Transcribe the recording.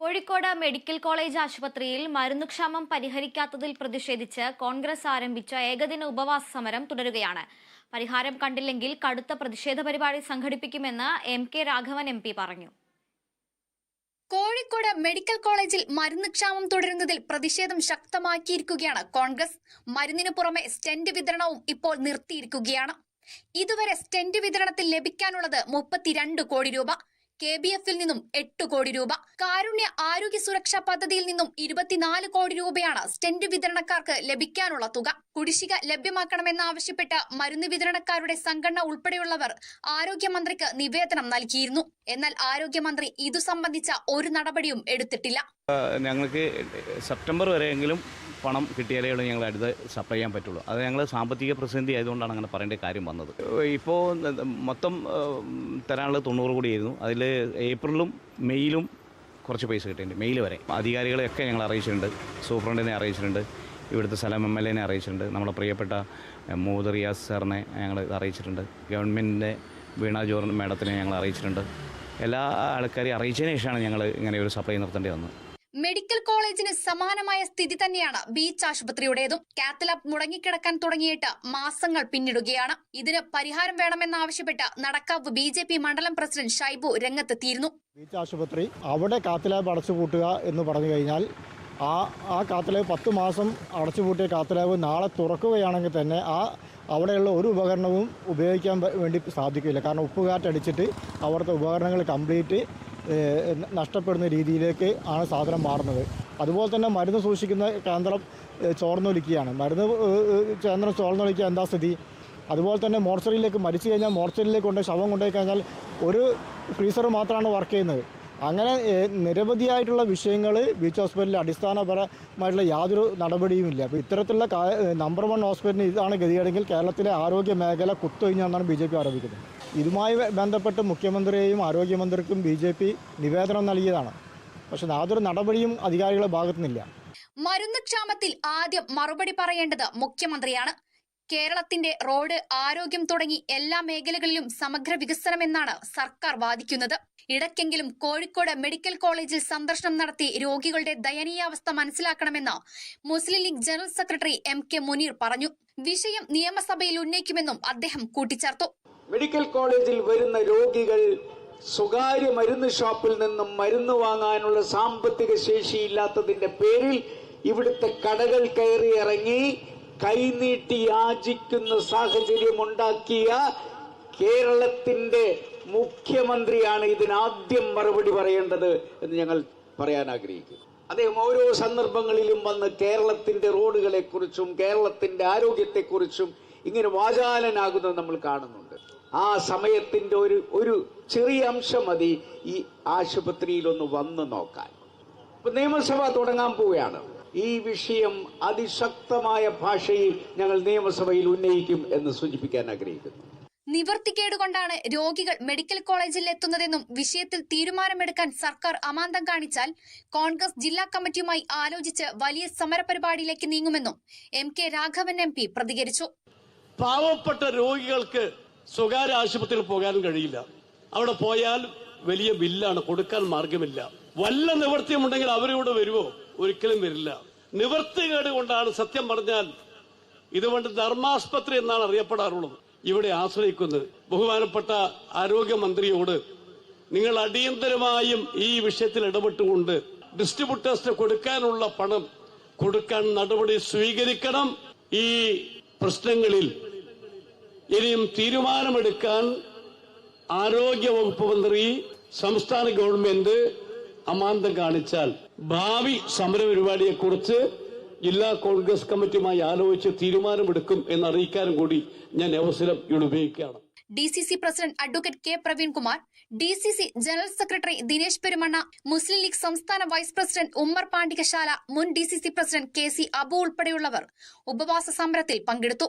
Kozhikode medical college ആശുപത്രിയിൽ മരുന്നുക്ഷാമം പരിഹരിക്കാത്തതിൽ പ്രതിഷേധിച്ച് കോൺഗ്രസ് ആരംഭിച്ച ഏകദിന ഉപവാസ സമരം തുടരുകയാണ്. പരിഹാരം കണ്ടില്ലെങ്കിൽ കടുത്ത പ്രതിഷേധ പരിപാടി സംഘടിപ്പിക്കുമെന്ന് M K Raghavan M P പറഞ്ഞു. കോഴിക്കോട് മെഡിക്കൽ കോളേജിൽ മരുന്നുക്ഷാമം തുടരുന്നതിൽ പ്രതിഷേധം ശക്തമാക്കിയിരിക്കുകയാണ് കോൺഗ്രസ്. മരുന്നിനു പുറമെ സ്റ്റെന്റ് വിതരണവും ഇപ്പോൾ നിർത്തിയിരിക്കുകയാണ്. ഇതുവരെ സ്റ്റെന്റ് വിതരണത്തിൽ ലഭിക്കാനുള്ളത് മുപ്പത്തിരണ്ട് കോടി രൂപ. കെ ബി എഫിൽ നിന്നും എട്ട് കോടി രൂപ. കാരുണ്യ ആരോഗ്യ സുരക്ഷാ പദ്ധതിയിൽ നിന്നും ഇരുപത്തിനാല് കോടി രൂപയാണ് സ്റ്റെന്റ് വിതരണക്കാർക്ക് ലഭിക്കാനുള്ള തുക. കുടിശ്ശിക ലഭ്യമാക്കണമെന്നാവശ്യപ്പെട്ട് മരുന്ന് വിതരണക്കാരുടെ സംഘടന ഉൾപ്പെടെയുള്ളവർ ആരോഗ്യമന്ത്രിക്ക് നിവേദനം നൽകിയിരുന്നു. എന്നാൽ ആരോഗ്യമന്ത്രി ഇതു സംബന്ധിച്ച ഒരു നടപടിയും എടുത്തിട്ടില്ല. ഞങ്ങൾക്ക് സെപ്റ്റംബർ വരെയെങ്കിലും പണം കിട്ടിയാലേ ഉള്ളൂ ഞങ്ങൾ അടുത്ത് സപ്ലൈ ചെയ്യാൻ പറ്റുള്ളൂ. അത് ഞങ്ങൾ സാമ്പത്തിക പ്രതിസന്ധി ആയതുകൊണ്ടാണ് അങ്ങനെ പറയേണ്ട കാര്യം വന്നത്. ഇപ്പോൾ മൊത്തം തരാനുള്ളത് തൊണ്ണൂറ് കോടിയായിരുന്നു അതിൽ ഏപ്രിലും മെയ്യിലും കുറച്ച് പൈസ കിട്ടിയിട്ടുണ്ട് മെയ്യിൽ വരെ. അധികാരികളെയൊക്കെ ഞങ്ങൾ അറിയിച്ചിട്ടുണ്ട് സൂപ്രണ്ടിനെ അറിയിച്ചിട്ടുണ്ട് ഇവിടുത്തെ സ്ഥലം എം എൽ എനെ അറിയിച്ചിട്ടുണ്ട്. നമ്മുടെ പ്രിയപ്പെട്ട മൂത് റിയാസ് സാറിനെ ഞങ്ങൾ അറിയിച്ചിട്ടുണ്ട്. ഗവൺമെന്റിന്റെ വീണ ജോർജ് മാഡത്തിനെ ഞങ്ങൾ അറിയിച്ചിട്ടുണ്ട്. എല്ലാ ആൾക്കാരെയും അറിയിച്ചതിന് ശേഷമാണ് ഞങ്ങൾ ഇങ്ങനെ ഒരു സപ്ലൈ നിർത്തേണ്ടി വന്നത്. മെഡിക്കൽ കോളേജിന് സമാനമായ സ്ഥിതി തന്നെയാണ് ബീച്ച് ആശുപത്രിയുടേതും. കാത്തലാബ് മുടങ്ങിക്കിടക്കാൻ തുടങ്ങിയിട്ട് മാസങ്ങൾ പിന്നിടുകയാണ്. ഇതിന് പരിഹാരം വേണമെന്നാവശ്യപ്പെട്ട് നടക്കാവ് ബി ജെ പി മണ്ഡലം പ്രസിഡന്റ് ഷൈബു രംഗത്തെത്തിയിരുന്നു. ബീച്ച് ആശുപത്രി അവിടെ കാത്തലാബ് അടച്ചുപൂട്ടുക എന്ന് പറഞ്ഞു കഴിഞ്ഞാൽ ആ ആ കാത്തലാബ് പത്ത് മാസം അടച്ചുപൂട്ടിയ കാത്തലാബ് നാളെ തുറക്കുകയാണെങ്കിൽ തന്നെ ആ അവിടെയുള്ള ഒരു ഉപകരണവും ഉപയോഗിക്കാൻ വേണ്ടി സാധിക്കില്ല. കാരണം ഉപ്പുകാറ്റടിച്ചിട്ട് അവിടുത്തെ ഉപകരണങ്ങൾ കംപ്ലീറ്റ് നഷ്ടപ്പെടുന്ന രീതിയിലേക്ക് ആണ് സാധനം മാറുന്നത്. അതുപോലെ തന്നെ മരുന്ന് സൂക്ഷിക്കുന്ന കേന്ദ്രം ചോർന്നൊലിക്കുകയാണ്. മരുന്ന് കേന്ദ്രം ചോർന്നൊലിക്കുക എന്താ സ്ഥിതി? അതുപോലെ തന്നെ മോർച്ചറിയിലേക്ക് മരിച്ചു കഴിഞ്ഞാൽ മോർച്ചറിയിലേക്ക് കൊണ്ട് ശവം കൊണ്ടുപോയി കഴിഞ്ഞാൽ ഒരു ഫ്രീസർ മാത്രമാണ് വർക്ക് ചെയ്യുന്നത്. അങ്ങനെ നിരവധിയായിട്ടുള്ള വിഷയങ്ങൾ ബീച്ച് ഹോസ്പിറ്റലിൽ അടിസ്ഥാനപരമായിട്ടുള്ള യാതൊരു നടപടിയുമില്ല. അപ്പോൾ ഇത്തരത്തിലുള്ള നമ്പർ വൺ ഹോസ്പിറ്റലിന് ഇതാണ് ഗതികേടെങ്കിൽ കേരളത്തിലെ ആരോഗ്യ മേഖല കുത്തൊഴിഞ്ഞാണെന്നാണ് ബി ജെ പി ആരോപിക്കുന്നത്. ഇതുമായി ബന്ധപ്പെട്ട് മുഖ്യമന്ത്രിയെയും ആരോഗ്യമന്ത്രിക്കും ബി ജെ പി നിവേദനം നൽകിയതാണ്. പക്ഷെ യാതൊരു നടപടിയും അധികാരികളുടെ ഭാഗത്തുനിന്നില്ല. മരുന്ന് ക്ഷാമത്തിൽ ആദ്യം മറുപടി പറയേണ്ടത് മുഖ്യമന്ത്രിയാണ്. കേരളത്തിന്റെ റോഡ് ആരോഗ്യം തുടങ്ങി എല്ലാ മേഖലകളിലും സമഗ്ര വികസനമെന്നാണ് സർക്കാർ വാദിക്കുന്നത്. ഇടയ്ക്കെങ്കിലും കോഴിക്കോട് മെഡിക്കൽ കോളേജിൽ സന്ദർശനം നടത്തി രോഗികളുടെ ദയനീയാവസ്ഥ മനസ്സിലാക്കണമെന്ന് Muslim League general secretary M K Muneer പറഞ്ഞു. വിഷയം നിയമസഭയിൽ ഉന്നയിക്കുമെന്നും അദ്ദേഹം കൂട്ടിച്ചേർത്തു. മെഡിക്കൽ കോളേജിൽ വരുന്ന രോഗികൾ സ്വകാര്യ മരുന്ന് ഷോപ്പിൽ നിന്നും മരുന്ന് വാങ്ങാനുള്ള സാമ്പത്തിക ശേഷിയില്ലാത്തതിന്റെ പേരിൽ ഇവിടുത്തെ കടകൾ കയറി ഇറങ്ങി കൈനീട്ടി യാചിക്കുന്ന സാഹചര്യം ഉണ്ടാക്കിയ കേരളത്തിന്റെ മുഖ്യമന്ത്രിയാണ് ഇതിനാദ്യം മറുപടി പറയേണ്ടത് എന്ന് ഞങ്ങൾ പറയാൻ ആഗ്രഹിക്കുന്നു. അദ്ദേഹം ഓരോ സന്ദർഭങ്ങളിലും വന്ന് കേരളത്തിന്റെ റോഡുകളെക്കുറിച്ചും കേരളത്തിന്റെ ആരോഗ്യത്തെക്കുറിച്ചും ഇങ്ങനെ വാചാലനാകുന്നത് നമ്മൾ കാണുന്നുണ്ട്. ആ സമയത്തിന്റെ ഒരു ഒരു ചെറിയ അംശം മതി ഈ ആശുപത്രിയിൽ ഒന്ന് വന്ന് നോക്കാൻ. ഇപ്പൊ നിയമസഭ തുടങ്ങാൻ പോവുകയാണ്. ഈ വിഷയം അതിശക്തമായ ഭാഷയിൽ ഞങ്ങൾ നിയമസഭയിൽ ഉന്നയിക്കും എന്ന് സൂചിപ്പിക്കാൻ ആഗ്രഹിക്കുന്നു. നിവർത്തിക്കേടുകൊണ്ടാണ് രോഗികൾ മെഡിക്കൽ കോളേജിൽ എത്തുന്നതെന്നും വിഷയത്തിൽ തീരുമാനമെടുക്കാൻ സർക്കാർ അമാന്തം കാണിച്ചാൽ കോൺഗ്രസ് ജില്ലാ കമ്മിറ്റിയുമായി ആലോചിച്ച് വലിയ സമരപരിപാടിയിലേക്ക് നീങ്ങുമെന്നും M K Raghavan M P പ്രതികരിച്ചു. പാവപ്പെട്ട രോഗികൾക്ക് സ്വകാര്യ ആശുപത്രിയിൽ പോകാൻ കഴിയില്ല. അവിടെ പോയാൽ വലിയ ബില്ലാണ് കൊടുക്കാൻ മാർഗമില്ല വല്ല നിവൃത്തിയുമുണ്ടെങ്കിൽ അവരിവിടെ വരുമോ ഒരിക്കലും വരില്ല. നിവൃത്തികേട് കൊണ്ടാണ് സത്യം പറഞ്ഞാൽ ഇതുകൊണ്ട് ധർമാസ്പത്രി എന്നാണ് അറിയപ്പെടാറുള്ളത്. ഇവിടെ ആശ്രയിക്കുന്നത് ബഹുമാനപ്പെട്ട ആരോഗ്യമന്ത്രിയോട് നിങ്ങൾ അടിയന്തരമായും ഈ വിഷയത്തിൽ ഇടപെട്ടുകൊണ്ട് ഡിസ്ട്രിബ്യൂട്ടേഴ്സിന് കൊടുക്കാനുള്ള പണം കൊടുക്കാൻ നടപടി സ്വീകരിക്കണം ഈ പ്രശ്നങ്ങളിൽ ഇനിയും തീരുമാനമെടുക്കാൻ ആരോഗ്യ വകുപ്പ് മന്ത്രി സംസ്ഥാന ഗവൺമെന്റ് അമാന്തം കാണിച്ചാൽ ഭാവി സമരപരിപാടിയെക്കുറിച്ച് ജില്ലാ കോൺഗ്രസ് കമ്മിറ്റിയുമായി ആലോചിച്ച് തീരുമാനമെടുക്കും എന്ന് അറിയിക്കാനും കൂടി ഞാൻ അവസരം ഇവിടെ ഉപയോഗിക്കുകയാണ്. D C C president advocate K Praveenkumar D C C general secretary Dinesh Perumanna Muslim League സംസ്ഥാന വൈസ് പ്രസിഡന്റ് ഉമ്മർ പാണ്ടികശാല മുൻ D C C president K C Abu ഉൾപ്പെടെയുള്ളവർ ഉപവാസ സമരത്തിൽ പങ്കെടുത്തു.